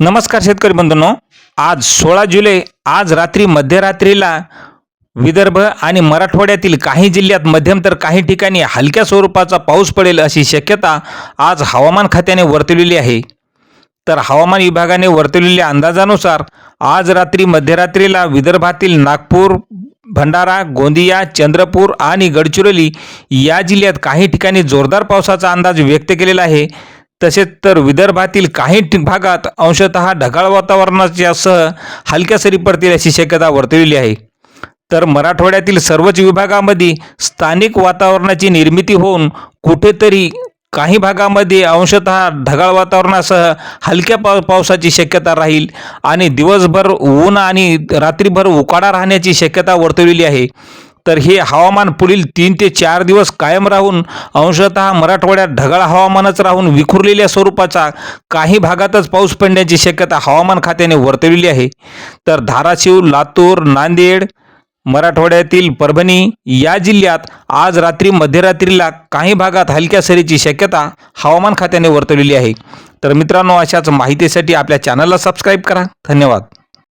नमस्कार शेतकरी बंधूंनो. आज सोळा जुलै आज रात्री मध्यरात्रीला विदर्भ आणि मराठवाड्यातील काही जिल्ह्यात मध्यम तर काही ठिकाणी हलक्या स्वरूपाचा पाऊस पडेल अशी शक्यता आज हवामान खात्याने वर्तवलेली आहे. तर हवामान विभागाने वर्तवलेल्या अंदाजानुसार आज रात्री मध्यरात्रीला विदर्भातील नागपूर भंडारा गोंदिया चंद्रपूर आणि गडचिरोली या जिल्ह्यात काही ठिकाणी जोरदार पावसाचा अंदाज व्यक्त केलेला आहे. तसेच तर विदर्भातील काही ठि- भागात अंशतः ढगाळ वातावरणाच्या सह हलक्या सरी पडतील अशी शक्यता वर्तविली आहे. तर मराठवाड्यातील सर्वच विभागामध्ये स्थानिक वातावरणाची निर्मिती होऊन कुठेतरी काही भागामध्ये अंशतः ढगाळ वातावरणासह हलक्या पाव पावसाची शक्यता राहील आणि दिवसभर ऊन आणि रात्रीभर उकाडा राहण्याची शक्यता वर्तवलेली आहे. तर हे हवामान पुढील तीन ते चार दिवस कायम राहून अंशतः मराठवाड्यात ढगाळ हवामानच राहून विखुरलेल्या स्वरूपाचा काही भागातच पाऊस पडण्याची शक्यता हवामान खात्याने वर्तविली आहे. तर धाराशिव लातूर नांदेड मराठवाड्यातील परभणी या जिल्ह्यात आज रात्री मध्यरात्रीला काही भागात हलक्या सरीची शक्यता हवामान खात्याने वर्तवलेली आहे. तर मित्रांनो अशाच माहितीसाठी आपल्या चॅनलला सबस्क्राईब करा. धन्यवाद.